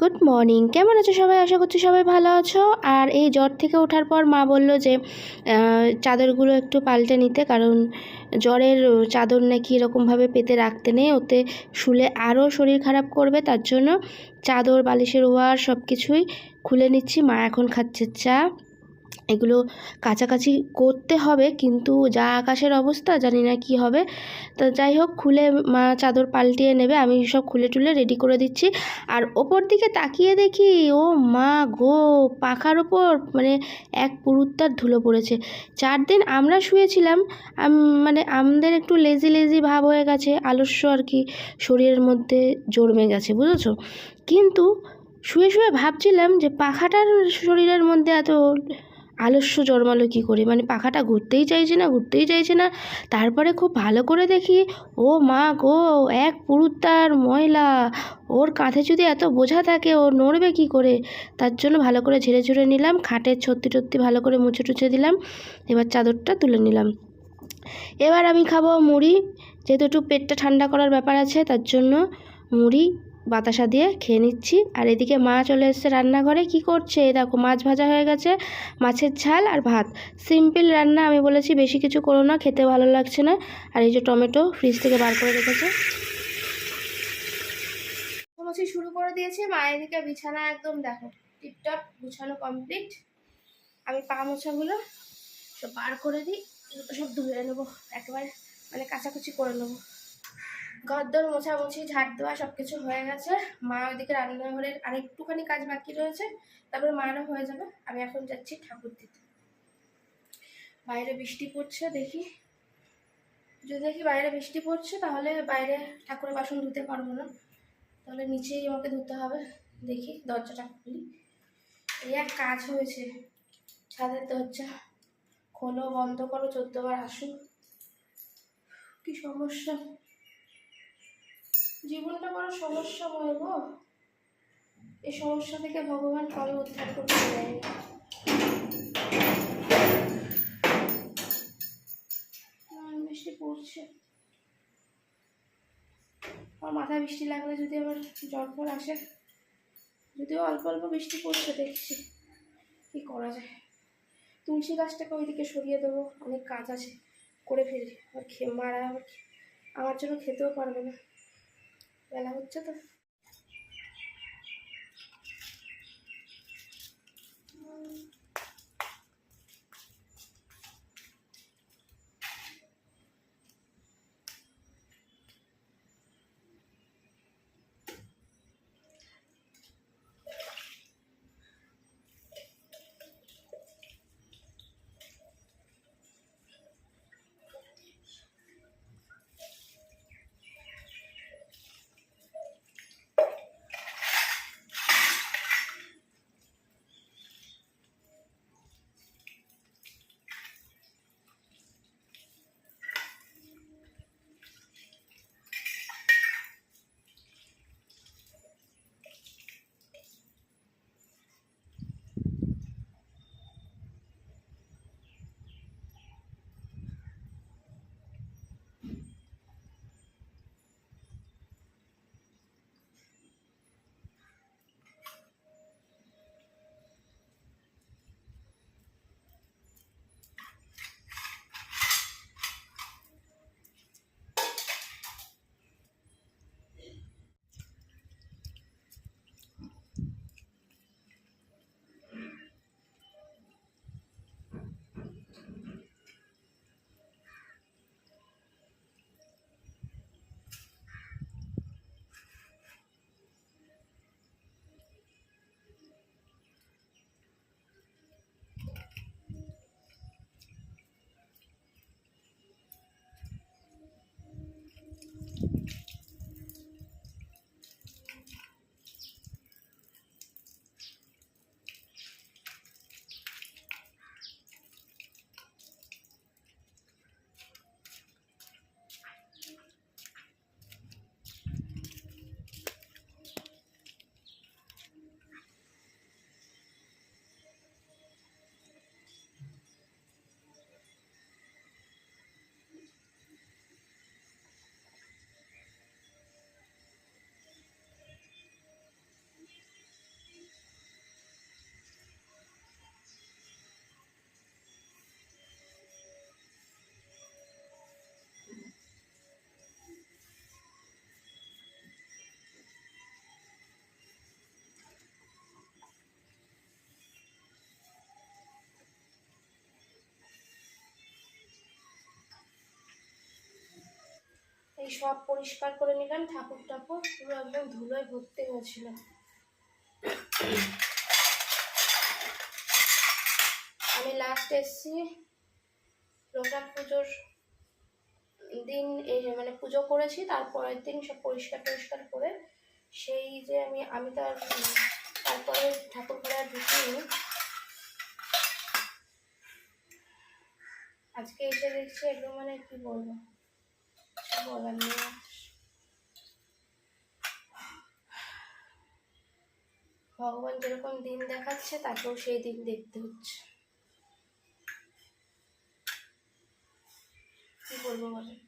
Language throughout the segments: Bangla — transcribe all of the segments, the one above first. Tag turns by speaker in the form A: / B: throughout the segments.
A: Good morning. কেমন আছো সবাই? আশা করছি সবাই ভালো আছো। আর এই জ্বর থেকে ওঠার পর মা বলল যে চাদরগুলো একটু পাল্টে নিতে, কারণ জ্বরের চাদর নাকি এরকমভাবে পেতে রাখতে নেই। ওতে শুলে আরও শরীর খারাপ করবে, তার জন্য চাদর, বালিশের ওয়ার সব কিছুই খুলে নিচ্ছি। মা এখন খাচ্ছে চা। এগুলো কাছাকাছি করতে হবে, কিন্তু যা আকাশের অবস্থা জানি না কি হবে। তো যাই হোক, খুলে মা চাদর পাল্টিয়ে নেবে, আমি সব খুলে টুলে রেডি করে দিচ্ছি। আর ওপর দিকে তাকিয়ে দেখি, ও মা গো, পাখার ওপর মানে এক পুরুত্তার ধুলো পড়েছে। চার দিন আমরা শুয়েছিলাম মানে আমাদের একটু লেজি লেজি ভাব হয়ে গেছে, আলস্য আর কি, শরীরের মধ্যে জন্মে গেছে, বুঝেছ? কিন্তু শুয়ে শুয়ে ভাবছিলাম যে পাখাটার শরীরের মধ্যে এত আলস্য জন্মালো কী করে? মানে পাখাটা ঘুরতেই চাইছে না, ঘুরতেই চাইছে না। তারপরে খুব ভালো করে দেখি, ও মা গো, এক পুরুত্তার ময়লা। ওর কাঁধে যদি এত বোঝা থাকে, ও নড়বে কি করে? তার জন্য ভালো করে ঝেড়ে ঝুড়ে নিলাম, খাটের ছত্তি টত্তি ভালো করে মুছে টুছে দিলাম, এবার চাদরটা তুলে নিলাম। এবার আমি খাব মুড়ি, যেহেতু একটু পেটটা ঠান্ডা করার ব্যাপার আছে, তার জন্য মুড়ি বাতাসা দিয়ে খেয়ে নিচ্ছি। আর এদিকে মা চলে এসেছে রান্নাঘরে। কি করছে? এই দেখো, মাছ ভাজা হয়ে গেছে, মাছের ঝাল আর ভাত। সিম্পল রান্না আমি বলেছি, বেশি কিছু করো না, খেতে ভালো লাগছে না। আর এই যে টমেটো ফ্রিজ থেকে বার করে রেখেছে। শুরু করে দিয়েছে। মায়ের দিকে বিছানা একদম দেখো, টিপটপ গুছানো কমপ্লিট আমি পা মোছাগুলো সব বার করে দিই, সব ধুয়ে নেব, একেবারে মানে কাচাকুচি করে নেব। ঘরদোর মোছামুছি ঝাড় দেওয়া সব কিছু হয়ে গেছে। মা ওইদিকে রান্নাঘরের আর একটুখানি কাজ বাকি রয়েছে। তারপরে মায়েরও হয়ে যাবে। আমি এখন যাচ্ছি ঠাকুর দিতে। বাইরে বৃষ্টি পড়ছে, দেখি। যদি দেখি বাইরে বৃষ্টি পড়ছে, তাহলে বাইরে ঠাকুরের বাসন ধুতে পারব না। তাহলে নিচেই আমাকে ধুতে হবে। দেখি, দরজাটা খুলি। এই এক কাজ হয়েছে। ছাদের দরজা খোলো, বন্ধ করো, চোদ্দবার আসুন। কি সমস্যা? জীবনটা বড় সমস্যাময় গো। এই সমস্যা থেকে ভগবান কবে উদ্ধার করতে দেয় বৃষ্টি পড়ছে। আমার মাথায় বৃষ্টি লাগলে যদি আবার জল ফর আসে, যদিও অল্প অল্প বৃষ্টি পড়ছে, দেখছি কি করা যায়। তুলসী গাছটাকে ওইদিকে সরিয়ে দেবো, অনেক কাজ আছে, করে ফেলি। আর খেয়ে মারা আবার আমার জন্য খেতেও পারবে না। বেলা হচ্ছে তো এই সব পরিষ্কার করে নিলাম ঠাকুর টাকুর পুরো একদম ধুলোয় ভর্তি হয়েছিল। আমি লাস্ট এসছি। লোকনাথ পুজোর দিন এই মানে পুজো করেছি তারপরের দিন সব পরিষ্কার পরিষ্কার করে সেই যে আমি আমি তো আর তারপরে ঠাকুর ঘরে আর ঢুকিনি। আজকে এসে দেখছি একদম মানে কি বলব? ভগবান যেরকম দিন দেখাচ্ছে তাকেও সেই দিন দেখতে হচ্ছে। কি বলব বলেন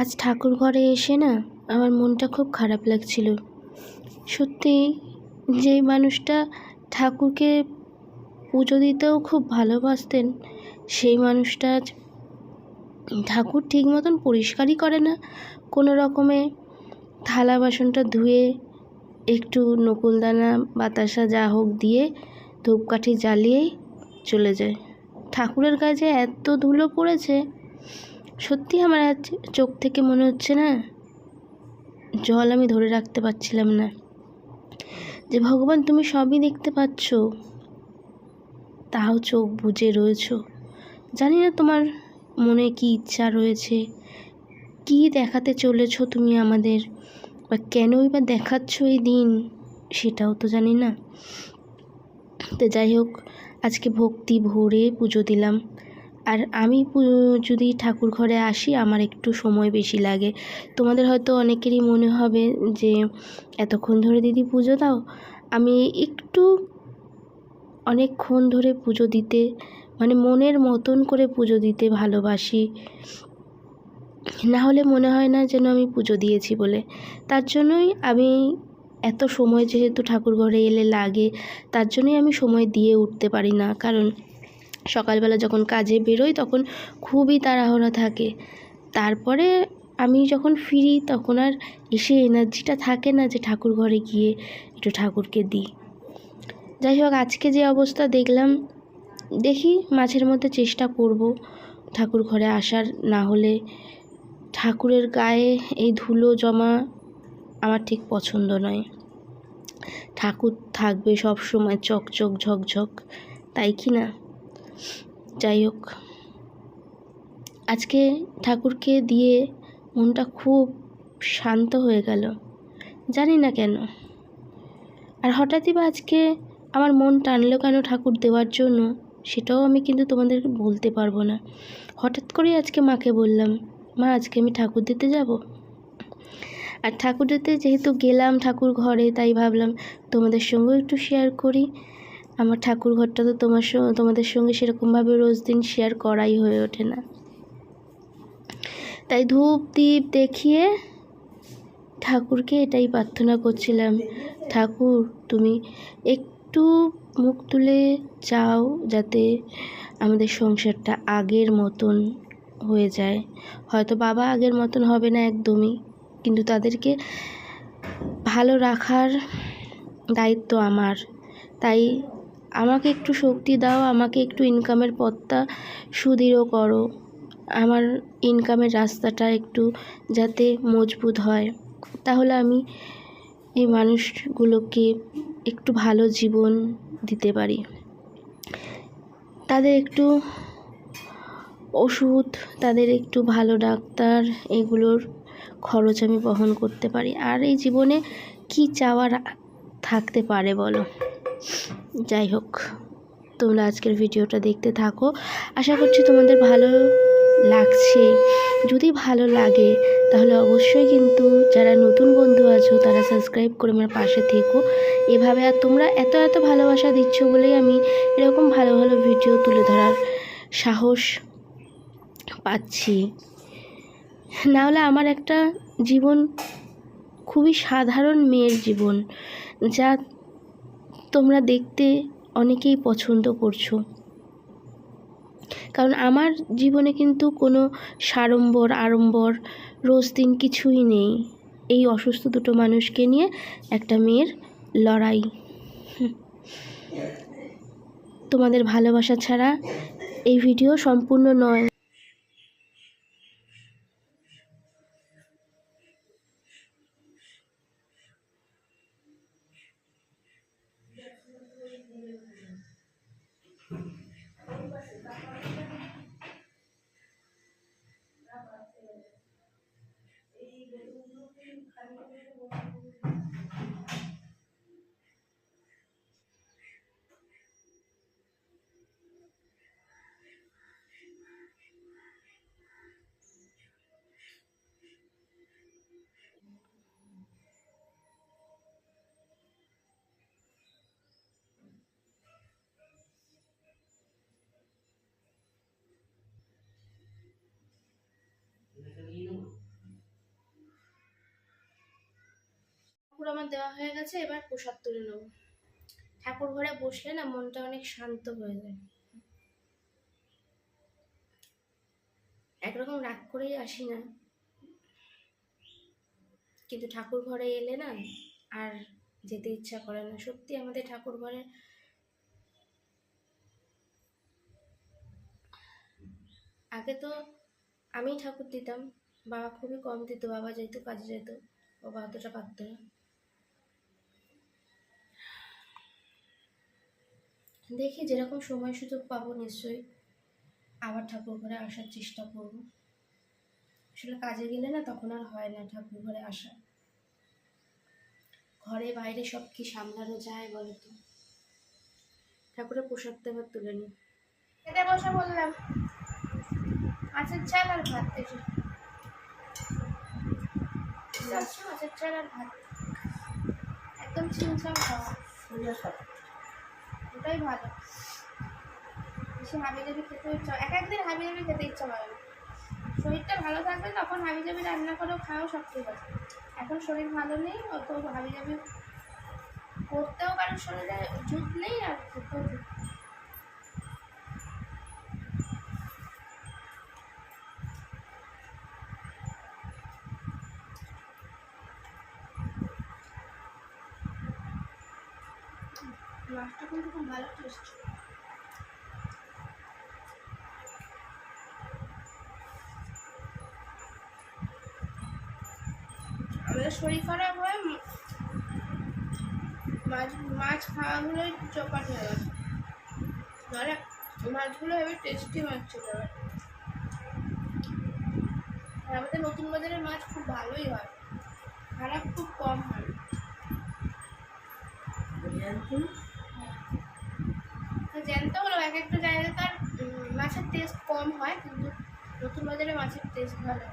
A: আজ ঠাকুর ঘরে এসে না আমার মনটা খুব খারাপ লাগছিল। সত্যি, যেই মানুষটা ঠাকুরকে পুজো দিতেও খুব ভালোবাসতেন, সেই মানুষটা আজ ঠাকুর ঠিক মতন পরিষ্কারই করে না। কোনো রকমে থালা বাসনটা ধুয়ে, একটু নকুলদানা, বাতাসা যা হোক দিয়ে ধূপকাঠি জ্বালিয়েই চলে যায়। ঠাকুরের কাছে এত ধুলো পড়েছে সত্যি আমার আজ চোখ থেকে মনে হচ্ছে না? জল আমি ধরে রাখতে পারছিলাম না। যে ভগবান তুমি সবই দেখতে পাচ্ছ, তাও চোখ বুজে রয়েছো। জানি না তোমার মনে কি ইচ্ছা রয়েছে। কি দেখাতে চলেছ তুমি আমাদের? বা কেনই বা দেখাচ্ছ এই দিন? সেটাও তো জানি না। তো যাই হোক, আজকে ভক্তি ভরে পুজো দিলাম। আর আমি যদি ঠাকুর ঘরে আসি, আমার একটু সময় বেশি লাগে। তোমাদের হয়তো অনেকেরই মনে হবে যে, এতক্ষণ ধরে দিদি পুজো দাও। আমি একটু অনেকক্ষণ ধরে পুজো দিতে মানে মনের মতন করে পুজো দিতে ভালোবাসি। না হলে মনে হয় না যেন আমি পুজো দিয়েছি বলে। তার জন্যই আমি এত সময় যেহেতু ঠাকুর ঘরে এলে লাগে, তার জন্যই আমি সময় দিয়ে উঠতে পারি না। কারণ সকালবেলা যখন কাজে বেরোই তখন খুবই তাড়াহুড়া থাকে। তারপরে আমি যখন ফিরি তখন আর এসে এনার্জিটা থাকে না যে ঠাকুর ঘরে গিয়ে একটু ঠাকুরকে দিই। যাই হোক, আজকে যে অবস্থা দেখলাম, দেখি মাঝের মধ্যে চেষ্টা করব ঠাকুর ঘরে আসার। না হলে ঠাকুরের গায়ে এই ধুলো জমা আমার ঠিক পছন্দ নয়। ঠাকুর থাকবে সব সময় চকচক ঝকঝক, তাই কি না? যাই হোক আজকে ঠাকুরকে দিয়ে মনটা খুব শান্ত হয়ে গেল। জানি না কেন। আর হঠাৎই বা আজকে আমার মন টানলো কেন ঠাকুর দেওয়ার জন্য, সেটাও আমি কিন্তু তোমাদের বলতে পারব না। হঠাৎ করেই আজকে মাকে বললাম, মা, আজকে আমি ঠাকুর দিতে যাব? আর ঠাকুর দিতে যেহেতু গেলাম ঠাকুর ঘরে, তাই ভাবলাম তোমাদের সঙ্গেও একটু শেয়ার করি। আমার ঠাকুর ঘরটা তো তোমার সঙ্গে তোমাদের সঙ্গে সেরকমভাবে রোজ দিন শেয়ার করাই হয়ে ওঠে না। তাই ধূপ দীপ দেখিয়ে ঠাকুরকে এটাই প্রার্থনা করছিলাম, ঠাকুর, তুমি একটু মুখ তুলে চাও যাতে আমাদের সংসারটা আগের মতন হয়ে যায়। হয়তো বাবা আগের মতন হবে না একদমই, কিন্তু তাদেরকে ভালো রাখার দায়িত্ব আমার। তাই আমাকে একটু শক্তি দাও, আমাকে একটু ইনকামের পথটা সুদৃঢ় করো। আমার ইনকামের রাস্তাটা একটু যাতে মজবুত হয়। তাহলে আমি এই মানুষগুলোকে একটু ভালো জীবন দিতে পারি। তাদের একটু ওষুধ, তাদের একটু ভালো ডাক্তার, এগুলোর খরচ আমি বহন করতে পারি। আর এই জীবনে কি চাওয়ার থাকতে পারে বলো? যাই হোক, তোমরা আজকের ভিডিওটা দেখতে থাকো। আশা করছি তোমাদের ভালো লাগছে। যদি ভালো লাগে, তাহলে অবশ্যই কিন্তু যারা নতুন বন্ধু আছো, তারা সাবস্ক্রাইব করে আমার পাশে থেকো। এভাবে আর তোমরা এত এত ভালোবাসা দিচ্ছ বলেই আমি এরকম ভালো ভালো ভিডিও তুলে ধরার সাহস পাচ্ছি। নাহলে আমার একটা জীবন, খুবই সাধারণ মেয়ের জীবন, যা তোমরা দেখতে অনেকেই পছন্দ করছ। কারণ আমার জীবনে কিন্তু কোনো সাড়ম্বর, আড়ম্বর, রোজ দিন কিছুই নেই। এই অসুস্থ দুটো মানুষকে নিয়ে একটা মেয়ের লড়াই। তোমাদের ভালোবাসা ছাড়া এই ভিডিও সম্পূর্ণ নয়। দেওয়া হয়ে গেছে, এবার প্রসাদ তুলে নেব। ঠাকুর ঘরে বসলে না মনটা অনেক শান্ত হয়ে যায়। একরকম রাগ করেই আসি না। কিন্তু ঠাকুর ঘরে এলে না আর যেতে ইচ্ছা করে না। সত্যি আমাদের ঠাকুর ঘরে আগে তো আমি ঠাকুর দিতাম, বাবা খুবই কম দিত, বাবা যেহেতু কাজে যেত, বাবা অতটা পারত না। দেখি যেরকম সময় সুযোগ পাবো নিশ্চয়ই আবার ঠাকুর ঘরে আসার চেষ্টা করব। আসলে কাজে গেলে না তখন আর হয় না ঠাকুর ঘরে আসা। ঘরে বাইরে সব কি সামলানো যায় বলো তো ঠাকুরের প্রসাদটা এবার তুলে নি। খেতে বসে বললাম। মাছের চাল আর ভাত দেখি। মাছের চাল আর ভাত। একদম চিমচাম খাওয়া। ওটাই ভালো। বেশি হাবি জাবি খেতে ইচ্ছা এক একদিন হাবি জাবি খেতে ইচ্ছা করে না। শরীরটা ভালো থাকবে তখন হাবি জাবি রান্না করেও খাও সব ঠিক আছে। এখন শরীর ভালো নেই, অত হাবি জাবি করতেও কারোর শরীরে জুত নেই আর খেতেও কিন্তু খুব ভালো টেস্ট আমাদের শরীর খারাপ হয়ে মাছ মাছ খাওয়াগুলোই চপাট হয়ে গেছে। ধরে মাছগুলো হেবি টেস্টি মাছ ছিল আমাদের নতুন বাজারের মাছ খুব ভালোই হয়। খারাপ খুব কম হয়। জ্যান্ত হলো, এক একটা জায়গায় তার মাছের টেস্ট কম হয়, কিন্তু নতুন বাজারে মাছের টেস্ট ভালো।